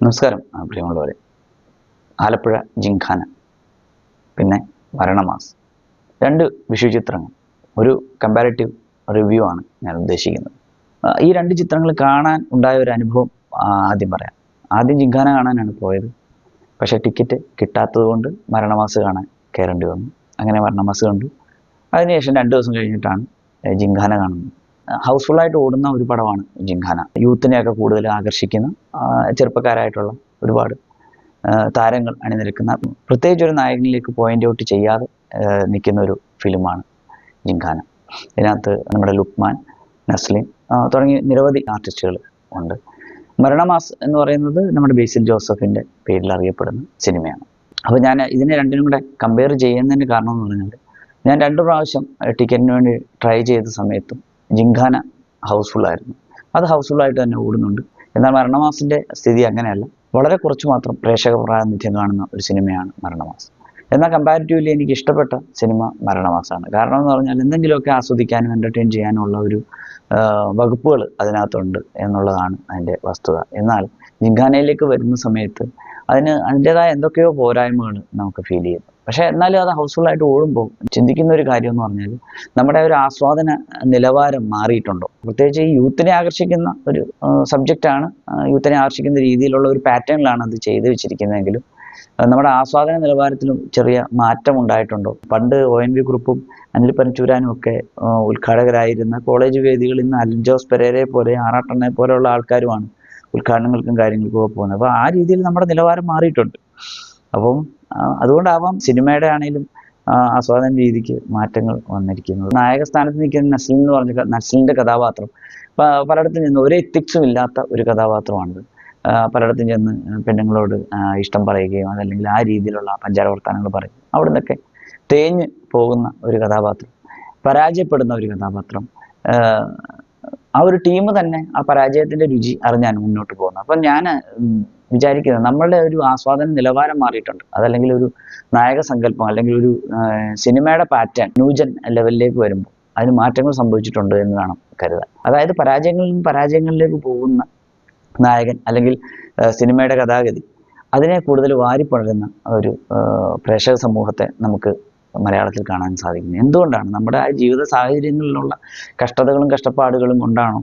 നമസ്കാരം പ്രിയമുള്ളവരെ. ആലപ്പുഴ ജിംഖാന പിന്നെ മരണമാസ് രണ്ട് വിഷു ചിത്രങ്ങൾ ഒരു കമ്പാരിറ്റീവ് റിവ്യൂ ആണ് ഞാൻ ഉദ്ദേശിക്കുന്നത്. ഈ രണ്ട് ചിത്രങ്ങൾ കാണാൻ ഉണ്ടായ ഒരു അനുഭവം ആദ്യം പറയാം. ആദ്യം ജിംഖാന കാണാനാണ് പോയത്. പക്ഷേ ടിക്കറ്റ് കിട്ടാത്തത് കൊണ്ട് മരണമാസ് കാണാൻ കയറേണ്ടി വന്നു. അങ്ങനെ മരണമാസ് കണ്ടു. അതിനുശേഷം രണ്ട് ദിവസം കഴിഞ്ഞിട്ടാണ് ജിംഖാന കാണുന്നത്. ഹൗസ്ഫുള്ളായിട്ട് ഓടുന്ന ഒരു പടമാണ് ജിംഖാന. യൂത്തിനെയൊക്കെ കൂടുതൽ ആകർഷിക്കുന്ന ചെറുപ്പക്കാരായിട്ടുള്ള ഒരുപാട് താരങ്ങൾ അണിനിരക്കുന്ന പ്രത്യേകിച്ച് ഒരു നായകനിലേക്ക് പോയിന്റ് ഔട്ട് ചെയ്യാതെ നിൽക്കുന്ന ഒരു ഫിലിമാണ് ജിംഖാന. ഇതിനകത്ത് നമ്മുടെ ലുക്മാൻ നസ്ലിൻ തുടങ്ങി നിരവധി ആർട്ടിസ്റ്റുകൾ ഉണ്ട്. മരണമാസ് എന്ന് പറയുന്നത് നമ്മുടെ ബേസിൽ ജോസഫിന്റെ പേരിൽ അറിയപ്പെടുന്ന സിനിമയാണ്. അപ്പോൾ ഞാൻ ഇതിനെ രണ്ടിനും കൂടെ കമ്പയർ ചെയ്യുന്നതിന്റെ കാരണം എന്ന് പറഞ്ഞാൽ ഞാൻ രണ്ട് പ്രാവശ്യം ടിക്കറ്റിന് വേണ്ടി ട്രൈ ചെയ്ത സമയത്തും ജിംഖാന ആയിരുന്നു. അത് ഹൗസ്ഫുൾ ആയിട്ട് തന്നെ ഓടുന്നുണ്ട്. എന്നാൽ മരണമാസിന്റെ സ്ഥിതി അങ്ങനെയല്ല. വളരെ കുറച്ച് മാത്രം പ്രേക്ഷക പ്രാതിനിധ്യം കാണുന്ന ഒരു സിനിമയാണ് മരണമാസം. എന്നാൽ കമ്പാരിറ്റീവ്ലി എനിക്ക് ഇഷ്ടപ്പെട്ട സിനിമ മരണമാസമാണ് കാരണം എന്ന് പറഞ്ഞാൽ എന്തെങ്കിലുമൊക്കെ ആസ്വദിക്കാനും എന്റർടൈൻ ചെയ്യാനുള്ള ഒരു വകുപ്പുകൾ അതിനകത്തുണ്ട് എന്നുള്ളതാണ് അതിന്റെ വസ്തുത. എന്നാൽ ജിംഖാനയിലേക്ക് വരുന്ന സമയത്ത് അതിന് അതിന്റെതായ എന്തൊക്കെയോ പോരായ്മകൾ നമുക്ക് ഫീൽ ചെയ്യും. പക്ഷേ എന്നാലും അത് ഹൗസ്ഫുള്ളായിട്ട് ഓടുമ്പോൾ ചിന്തിക്കുന്ന ഒരു കാര്യം എന്ന് പറഞ്ഞാൽ നമ്മുടെ ഒരു ആസ്വാദന നിലവാരം മാറിയിട്ടുണ്ടോ? പ്രത്യേകിച്ച് ഈ യൂത്തിനെ ആകർഷിക്കുന്ന ഒരു സബ്ജക്റ്റാണ് യൂത്തിനെ ആകർഷിക്കുന്ന രീതിയിലുള്ള ഒരു പാറ്റേണിലാണ് അത് ചെയ്തു വെച്ചിരിക്കുന്നതെങ്കിലും നമ്മുടെ ആസ്വാദന നിലവാരത്തിലും ചെറിയ മാറ്റം ഉണ്ടായിട്ടുണ്ടോ? പണ്ട് ഒ എൻ വി ഗ്രൂപ്പും അനിൽ പനച്ചൂരാനും ഒക്കെ ഉദ്ഘാടകരായിരുന്ന കോളേജ് വേദികളിൽ നിന്ന് അലിൻ ജോസ് പെരേരെ പോലെ ആറാട്ടനെ പോലെയുള്ള ആൾക്കാരുമാണ് ഉദ്ഘാടനങ്ങൾക്കും കാര്യങ്ങൾക്കും ഒക്കെ പോകുന്നത്. അപ്പോൾ ആ രീതിയിൽ നമ്മുടെ നിലവാരം മാറിയിട്ടുണ്ട്. അപ്പം അതുകൊണ്ടാവാം സിനിമയുടെ ആണെങ്കിലും ആസ്വാദന രീതിക്ക് മാറ്റങ്ങൾ വന്നിരിക്കുന്നത്. നായക സ്ഥാനത്ത് നിൽക്കുന്ന നസ്ലിൻ എന്ന് പറഞ്ഞ നസ്ലിന്റെ കഥാപാത്രം പലയിടത്തും ചെന്ന് ഒരേ എത്തിക്സും ഇല്ലാത്ത ഒരു കഥാപാത്രമാണിത്. പലയിടത്തും ചെന്ന് പെണ്ണുങ്ങളോട് ഇഷ്ടം പറയുകയും അതല്ലെങ്കിൽ ആ രീതിയിലുള്ള പഞ്ചാര വർത്തമാനങ്ങൾ പറയും. അവിടെ നിന്നൊക്കെ തേഞ്ഞ് പോകുന്ന ഒരു കഥാപാത്രം പരാജയപ്പെടുന്ന ഒരു കഥാപാത്രം. ആ ഒരു ടീം തന്നെ ആ പരാജയത്തിന്റെ രുചി അറിഞ്ഞാണ് മുന്നോട്ട് പോകുന്നത്. അപ്പം ഞാൻ വിചാരിക്കുന്നത് നമ്മളുടെ ഒരു ആസ്വാദന നിലവാരം മാറിയിട്ടുണ്ട്. അതല്ലെങ്കിൽ ഒരു നായക സങ്കല്പം അല്ലെങ്കിൽ ഒരു സിനിമയുടെ പാറ്റേൺ ന്യൂജൻ ലെവലിലേക്ക് വരുമ്പോൾ അതിന് മാറ്റങ്ങൾ സംഭവിച്ചിട്ടുണ്ട് എന്ന് വേണം കരുതാൻ. അതായത് പരാജയങ്ങളിൽ നിന്ന് പരാജയങ്ങളിലേക്ക് പോകുന്ന നായകൻ അല്ലെങ്കിൽ സിനിമയുടെ കഥാഗതി അതിനെ കൂടുതൽ വാരിപ്പടരുന്ന ഒരു പ്രേക്ഷക സമൂഹത്തെ നമുക്ക് മലയാളത്തിൽ കാണാൻ സാധിക്കുന്നു. എന്തുകൊണ്ടാണ്? നമ്മുടെ ആ ജീവിത സാഹചര്യങ്ങളിലുള്ള കഷ്ടതകളും കഷ്ടപ്പാടുകളും കൊണ്ടാണോ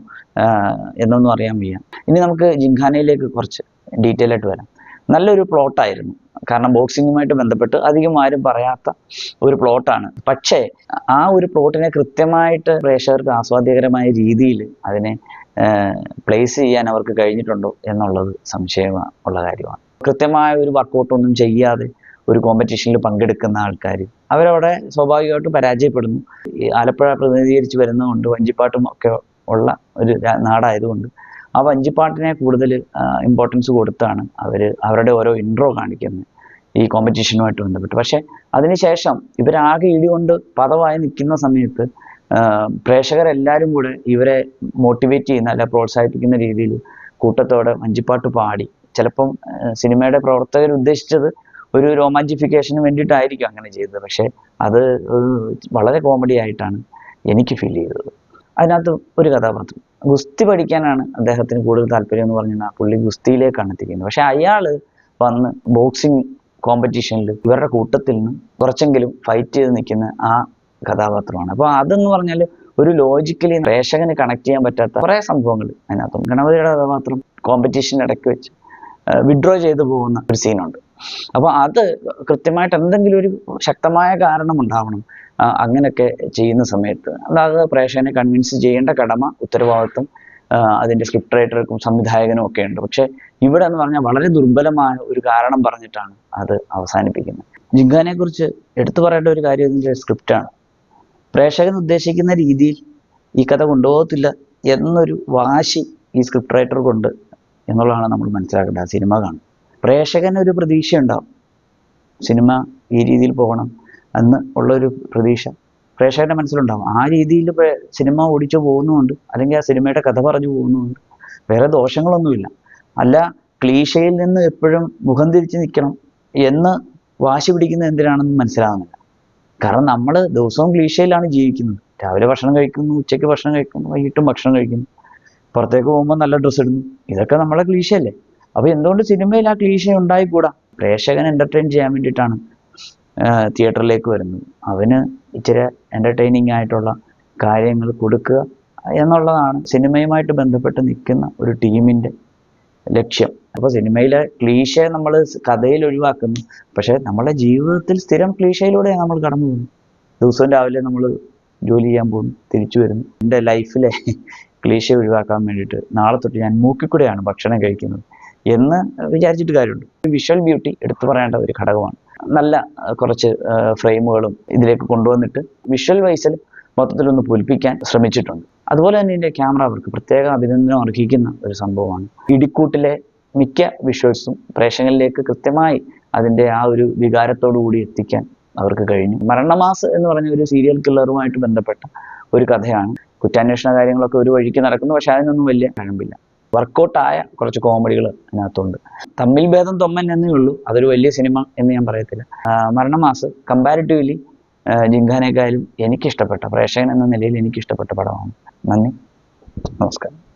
എന്നൊന്നും അറിയാൻ വയ്യ. ഇനി നമുക്ക് ജിംഖാനയിലേക്ക് കുറച്ച് ഡീറ്റെയിൽ ആയിട്ട് വരാം. നല്ലൊരു പ്ലോട്ടായിരുന്നു കാരണം ബോക്സിങ്ങുമായിട്ട് ബന്ധപ്പെട്ട് അധികം ആരും പറയാത്ത ഒരു പ്ലോട്ടാണ് പക്ഷേ ആ ഒരു പ്ലോട്ടിനെ കൃത്യമായിട്ട് പ്രേക്ഷകർക്ക് ആസ്വാദ്യകരമായ രീതിയിൽ അതിനെ പ്ലേസ് ചെയ്യാൻ അവർക്ക് കഴിഞ്ഞിട്ടുണ്ടോ എന്നുള്ളത് സംശയം ഉള്ള കാര്യമാണ്. കൃത്യമായ ഒരു വർക്കൗട്ടൊന്നും ചെയ്യാതെ ഒരു കോമ്പറ്റീഷനിൽ പങ്കെടുക്കുന്ന ആൾക്കാർ അവരവിടെ സ്വാഭാവികമായിട്ടും പരാജയപ്പെടുന്നു. ആലപ്പുഴ പ്രതിനിധീകരിച്ച് വരുന്നതുകൊണ്ട് വഞ്ചിപ്പാട്ടും ഒക്കെ ഉള്ള ഒരു നാടായതുകൊണ്ട് ആ വഞ്ചിപ്പാട്ടിനെ കൂടുതൽ ഇമ്പോർട്ടൻസ് കൊടുത്താണ് അവർ അവരുടെ ഓരോ ഇൻട്രോ കാണിക്കുന്നത് ഈ കോമ്പറ്റീഷനുമായിട്ട് ബന്ധപ്പെട്ട്. പക്ഷേ അതിനുശേഷം ഇവരാകെ ഇടികൊണ്ട് പദവായി നിൽക്കുന്ന സമയത്ത് പ്രേക്ഷകരെല്ലാവരും കൂടെ ഇവരെ മോട്ടിവേറ്റ് ചെയ്യുന്ന അല്ല പ്രോത്സാഹിപ്പിക്കുന്ന രീതിയിൽ കൂട്ടത്തോടെ വഞ്ചിപ്പാട്ട് പാടി. ചിലപ്പം സിനിമയുടെ പ്രവർത്തകർ ഉദ്ദേശിച്ചത് ഒരു രോമാഞ്ചിഫിക്കേഷന് വേണ്ടിയിട്ടായിരിക്കും അങ്ങനെ ചെയ്തത്. പക്ഷേ അത് വളരെ കോമഡി ആയിട്ടാണ് എനിക്ക് ഫീൽ ചെയ്തത്. അതിനകത്ത് ഒരു കഥാപാത്രം. ഗുസ്തി പഠിക്കാനാണ് അദ്ദേഹത്തിന് കൂടുതൽ താല്പര്യം എന്ന് ആ പുള്ളി ഗുസ്തിയിലേക്കാണ് എത്തിക്കുന്നത്. പക്ഷെ അയാൾ വന്ന് ബോക്സിങ് കോമ്പറ്റീഷനിൽ ഇവരുടെ കൂട്ടത്തിൽ നിന്ന് കുറച്ചെങ്കിലും ഫൈറ്റ് ചെയ്ത് നിൽക്കുന്ന ആ കഥാപാത്രമാണ്. അപ്പോൾ അതെന്ന് പറഞ്ഞാൽ ഒരു ലോജിക്കലി പ്രേക്ഷകന് കണക്ട് ചെയ്യാൻ പറ്റാത്ത കുറേ സംഭവങ്ങൾ അതിനകത്തും ഗണപതിയുടെ കഥാപാത്രം കോമ്പറ്റീഷൻ ഇടയ്ക്ക് വെച്ച് വിഡ്രോ ചെയ്തു പോകുന്ന ഒരു സീനുണ്ട് അപ്പോൾ അത് കൃത്യമായിട്ട് എന്തെങ്കിലും ഒരു ശക്തമായ കാരണം ഉണ്ടാവണം അങ്ങനെയൊക്കെ ചെയ്യുന്ന സമയത്ത്. അതായത് പ്രേക്ഷകനെ കൺവിൻസ് ചെയ്യേണ്ട കടമ ഉത്തരവാദിത്വം അതിന്റെ സ്ക്രിപ്റ്റ് റൈറ്റർക്കും സംവിധായകനും ഒക്കെ ഉണ്ട്. പക്ഷേ ഇവിടെ എന്ന് പറഞ്ഞാൽ വളരെ ദുർബലമായ ഒരു കാരണം പറഞ്ഞിട്ടാണ് അത് അവസാനിപ്പിക്കുന്നത്. ജിങ്കാനെ കുറിച്ച് എടുത്തു പറയേണ്ട ഒരു കാര്യം ഇതിന്റെ സ്ക്രിപ്റ്റാണ് പ്രേക്ഷകൻ ഉദ്ദേശിക്കുന്ന രീതിയിൽ ഈ കഥ കൊണ്ടുപോകത്തില്ല എന്നൊരു വാശി ഈ സ്ക്രിപ്റ്റ് റൈറ്റർ കൊണ്ട് എന്നുള്ളതാണ് നമ്മൾ മനസ്സിലാക്കേണ്ടത്. ആ സിനിമ കാണും പ്രേക്ഷകന് ഒരു പ്രതീക്ഷ ഉണ്ടാവും സിനിമ ഈ രീതിയിൽ പോകണം എന്ന് ഉള്ളൊരു പ്രതീക്ഷ പ്രേക്ഷകന്റെ മനസ്സിലുണ്ടാവും. ആ രീതിയിൽ സിനിമ ഓടിച്ചു പോകുന്നുമുണ്ട് അല്ലെങ്കിൽ ആ സിനിമയുടെ കഥ പറഞ്ഞു പോകുന്നുമുണ്ട് വേറെ ദോഷങ്ങളൊന്നുമില്ല. അല്ല ക്ലീശയിൽ നിന്ന് എപ്പോഴും മുഖം തിരിച്ച് നിൽക്കണം എന്ന് വാശി പിടിക്കുന്നത് എന്തിനാണെന്ന് മനസ്സിലാകുന്നില്ല കാരണം നമ്മൾ ദിവസവും ക്ലീശയിലാണ് ജീവിക്കുന്നത്. രാവിലെ ഭക്ഷണം കഴിക്കുന്നു ഉച്ചയ്ക്ക് ഭക്ഷണം കഴിക്കുന്നു വൈകിട്ടും ഭക്ഷണം കഴിക്കുന്നു. പുറത്തേക്ക് പോകുമ്പോൾ നല്ല ഡ്രസ്സ് ഇടുന്നു. ഇതൊക്കെ നമ്മളെ ക്ലീശയല്ലേ? അപ്പോൾ എന്തുകൊണ്ട് സിനിമയിൽ ആ ക്ലീശ ഉണ്ടായിക്കൂടാ? പ്രേക്ഷകൻ എന്റർടൈൻ ചെയ്യാൻ വേണ്ടിയിട്ടാണ് തിയേറ്ററിലേക്ക് വരുന്നത്. അവന് ഇച്ചിരി എന്റർടൈനിങ് ആയിട്ടുള്ള കാര്യങ്ങൾ കൊടുക്കുക എന്നുള്ളതാണ് സിനിമയുമായിട്ട് ബന്ധപ്പെട്ട് നിൽക്കുന്ന ഒരു ടീമിന്റെ ലക്ഷ്യം. അപ്പോൾ സിനിമയിലെ ക്ലീശ നമ്മൾ കഥയിൽ ഒഴിവാക്കുന്നു. പക്ഷേ നമ്മുടെ ജീവിതത്തിൽ സ്ഥിരം ക്ലീശയിലൂടെയാണ് നമ്മൾ കടന്നു പോകുന്നത്. ദിവസവും രാവിലെ നമ്മൾ ജോലി ചെയ്യാൻ പോകുന്നു തിരിച്ചു വരുന്നു. എന്റെ ലൈഫിലെ ക്ലീശ ഒഴിവാക്കാൻ വേണ്ടിയിട്ട് നാളെ തൊട്ട് ഞാൻ മൂക്കിക്കൂടെയാണ് ഭക്ഷണം കഴിക്കുന്നത്. എന്ന് വിചാരിച്ചിട്ട് കാര്യമുണ്ട്. വിഷ്വൽ ബ്യൂട്ടി എടുത്തു പറയേണ്ട ഒരു ഘടകമാണ്. നല്ല കുറച്ച് ഫ്രെയിമുകളും ഇതിലേക്ക് കൊണ്ടുവന്നിട്ട് വിഷ്വൽ വൈസിൽ മൊത്തത്തിലൊന്ന് പൊലിപ്പിക്കാൻ ശ്രമിച്ചിട്ടുണ്ട്. അതുപോലെ തന്നെ ഇതിന്റെ ക്യാമറ അവർക്ക് പ്രത്യേക അഭിനന്ദനം അർഹിക്കുന്ന ഒരു സംഭവമാണ്. ഇടിക്കൂട്ടിലെ മിക്ക വിഷ്വൽസും പ്രേക്ഷകരിലേക്ക് കൃത്യമായി അതിന്റെ ആ ഒരു വികാരത്തോടു കൂടി എത്തിക്കാൻ അവർക്ക് കഴിഞ്ഞു. മരണമാസ് എന്ന് പറഞ്ഞ ഒരു സീരിയൽ കില്ലറുമായിട്ട് ബന്ധപ്പെട്ട ഒരു കഥയാണ് കുറ്റാന്വേഷണ കാര്യങ്ങളൊക്കെ ഒരു വഴിക്ക് നടക്കുന്നു. പക്ഷെ അതിനൊന്നും വലിയ കഴമ്പില്ല വർക്കൗട്ടായ കുറച്ച് കോമഡികൾ അതിനകത്തുണ്ട്. തമ്മിൽ ഭേദം തൊമ്മൻ എന്നേ ഉള്ളൂ. അതൊരു വലിയ സിനിമ എന്ന് ഞാൻ പറയത്തില്ല. മരണമാസ് കമ്പാരിറ്റീവ്ലി ജിങ്കാനേക്കാളും എനിക്കിഷ്ടപ്പെട്ട പ്രേക്ഷകൻ എന്ന നിലയിൽ എനിക്കിഷ്ടപ്പെട്ട പടമാണ്. നന്ദി. നമസ്കാരം.